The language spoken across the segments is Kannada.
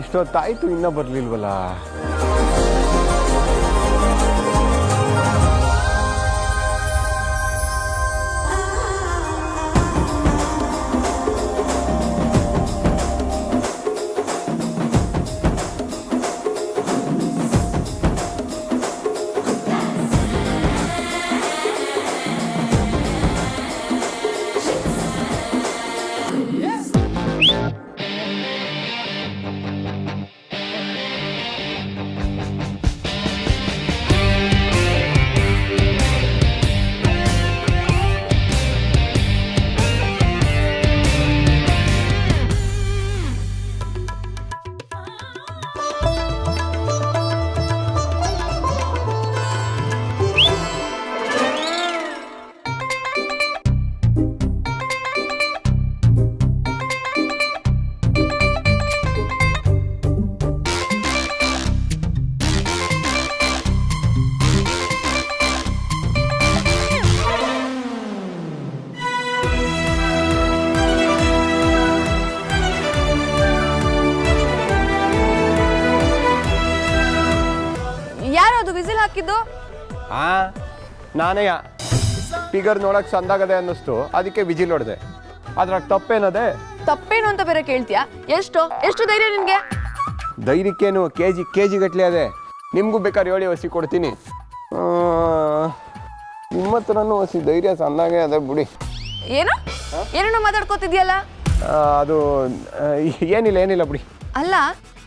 ಇಷ್ಟೊತ್ತಾಯ್ತು ಇನ್ನೂ ಬರ್ಲಿಲ್ವಲ್ಲ? ಅದು ವಿಸಿಲ್ ಹಾಕಿದ್ದು? ಆ ನಾನೇ ಫಿಗರ್ ನೋಡಕ್ ಸಂದಾಗದೆ ಅನ್ನಿಸ್ತು. ಅದಕ್ಕೆ ವಿಜಿಲ್ ಹೊಡೆದೆ. ಅದ್ರಾಗ ತಪ್ಪೇನದೆ? ತಪ್ಪೇನು ಅಂತ ಬೇರೆ ಕೇಳ್ತೀಯಾ? ಎಷ್ಟು? ಎಷ್ಟು ಧೈರ್ಯ ನಿನ್ಗೆ? ಧೈರ್ಯಕ್ಕೇನು ಕೆ ಜಿ ಕೆ ಜಿ ಗಟ್ಲೆ ಅದೇ. ನಿಮಗೂ ಬೇಕಾದ್ರೆ ಹೇಳಿ ಹಸಿ ಕೊಡ್ತೀನಿ. ನಿಮ್ಮ ಹತ್ರನೂ ಹಸಿ ಧೈರ್ಯ ಸಣ್ಣಗೆ ಅದೇ ಬಿಡಿ. ಏನು? ಏನೇನೋ ಮಾತಾಡ್ಕೋತಿದ್ಯಲ್ಲ? ಆ, ಅದು ಆ, ಏನಿಲ್ಲ ಏನಿಲ್ಲ ಬಿಡಿ. ಅಲ್ಲ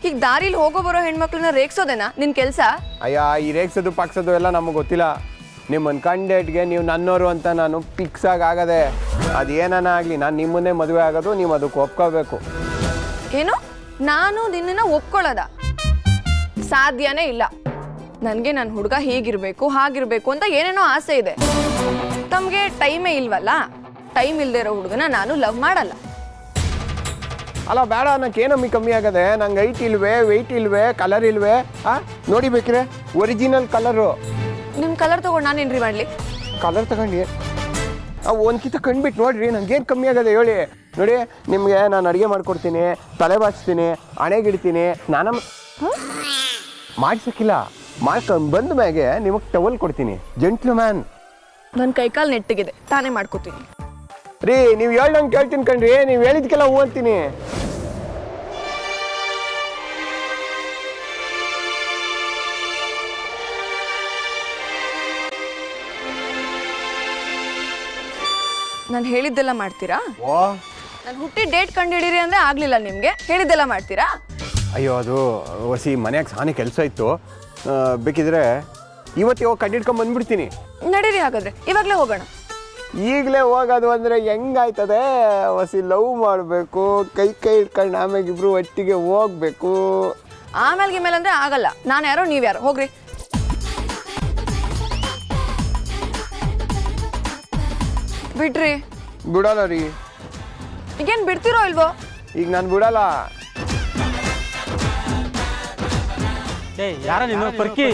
ಈಗ ದಾರಿಲಿ ಹೋಗೋ ಬರೋ ಹೆಣ್ಮಕ್ಳನ್ನ ರೇಗ್ಸೋದೇನಾ? ನಿನ್ ಕೆಲ್ಸ? ಅಯ್ಯ ಈ ರೇಗ್ಸೋದು ಪಕ್ಸೋದು ಎಲ್ಲ ನಮಗೆ ಗೊತ್ತಿಲ್ಲ. ನಿಮ್ಮನ್ನು ಕಂಡೇಟ್ಗೆ ನೀವು ನನ್ನೋರು ಅಂತ ನಾನು ಫಿಕ್ಸ್ ಆಗಿ ಆಗದೆ ಅದು ಏನಾನ ಆಗಲಿ ನಾನು ನಿಮ್ಮನ್ನೇ ಮದುವೆ ಆಗೋದು ನೀವು ಅದಕ್ಕೆ ಒಪ್ಕೋಬೇಕು. ಏನು? ನಾನು ನಿನ್ನನ್ನ ಒಪ್ಕೊಳ್ಳೋದ? ಸಾಧ್ಯನೇ ಇಲ್ಲ. ನನಗೆ ನನ್ನ ಹುಡುಗ ಹೀಗಿರ್ಬೇಕು ಹಾಗಿರ್ಬೇಕು ಅಂತ ಏನೇನೋ ಆಸೆ ಇದೆ. ತಮಗೆ ಟೈಮೇ ಇಲ್ವಲ್ಲ? ಟೈಮ್ ಇಲ್ದೇ ಇರೋ ಹುಡುಗನ ನಾನು ಲವ್ ಮಾಡಲ್ಲ. ಅಲ್ಲ ಬೇಡ ಅನ್ನಕ್ಕೆ ಏನಮ್ಮಿ ಕಮ್ಮಿ ಆಗದೆ ನಂಗೆ ಐಟ್ ಇಲ್ವೇ ವೆಯ್ಟ್ ಇಲ್ವೇ ಕಲರ್ ಇಲ್ವೇ ಆ? ನೋಡಿ ಬೇಕ್ರೆ ಒರಿಜಿನಲ್ ಕಲರು ನಿಮ್ಮ ಕಲರ್ ತಗೊಂಡು ನಾನು ಏನ್ರಿ ಮಾಡಲಿ. ಕಲರ್ ತಗೊಂಡು. ಅವು ಒಂದ್ಕಿತ ಕಂಡ್ಬಿಟ್ಟು ನೋಡ್ರಿ ನಂಗೇನು ಕಮ್ಮಿ ಆಗದೆ ಹೇಳಿ. ನೋಡಿ ನಿಮಗೆ ನಾನು ಅಡುಗೆ ಮಾಡ್ಕೊಡ್ತೀನಿ ತಲೆ ಬಾಚ್ತೀನಿ ಹಣೆಗಿಡ್ತೀನಿ ನಾನು ಮಾಡ್ಸಕ್ಕಿಲ್ಲ. ಮಾಡ್ಕೊಂಡು ಬಂದ ಮ್ಯಾಗೆ ನಿಮಗೆ ಟವಲ್ ಕೊಡ್ತೀನಿ. ಜೆಂಟ್ಲು ಮ್ಯಾನ್ ನನ್ನ ಕೈಕಾಲು ನೆಟ್ಟಿಗಿದೆ ತಾನೇ ಮಾಡ್ಕೋತೀನಿ. ರೀ ನೀವು ಹೇಳ್ದಂಗೆ ಕೇಳ್ತೀನಿ ಕಣ್ರಿ ನೀವು ಹೇಳಿದ್ಕೆಲ್ಲ ಹೂ ಅಂತೀನಿ. ನಾನು ಹೇಳಿದ್ದೆಲ್ಲ ಮಾಡ್ತೀರಾ? ಓ. ನಾನು ಹುಟ್ಟಿ ಡೇಟ್ ಕಂಡುಹಿಡೀರಿ ಅಂದರೆ ಆಗಲಿಲ್ಲ ನಿಮಗೆ. ಹೇಳಿದ್ದೆಲ್ಲ ಮಾಡ್ತೀರಾ? ಅಯ್ಯೋ ಅದು ಹೊಸಿ ಮನ್ಯಾಗ ಸಾನೆ ಕೆಲಸ ಇತ್ತು. ಆ, ಬೇಕಿದ್ರೆ ಇವತ್ತು ಇವಾಗ ಕಂಡಿಡ್ಕೊಂಡ್ ಬಂದ್ಬಿಡ್ತೀನಿ. ನಡೀರಿ ಹಾಗಾದ್ರೆ ಇವಾಗಲೇ ಹೋಗೋಣ. ಈಗಲೇ ಹೋಗೋದು ಅಂದರೆ ಹೆಂಗಾಯ್ತದೆ? ಹೊಸಿ ಲವ್ ಮಾಡಬೇಕು ಕೈ ಕೈ ಇಟ್ಕೊಂಡು ಆಮೇಲೆ ಇಬ್ರು ಒಟ್ಟಿಗೆ ಹೋಗ್ಬೇಕು. ಆಮೇಲೆ ಗಿಮೇಲೆ ಅಂದರೆ ಆಗಲ್ಲ. ನಾನು ಯಾರೋ ನೀವು ಯಾರು. ಹೋಗ್ರಿ. ಬಿಡ್ರಿ. ಬಿಡಲ್ಲ ರೀ. ಈಗೇನು ಬಿಡ್ತಿರೋ ಇಲ್ವೋ? ಈಗ ನಾನು ಬಿಡಲ್ಲ. ಏ ಯಾರ ನೀನು? ಪರ್ಕಿ.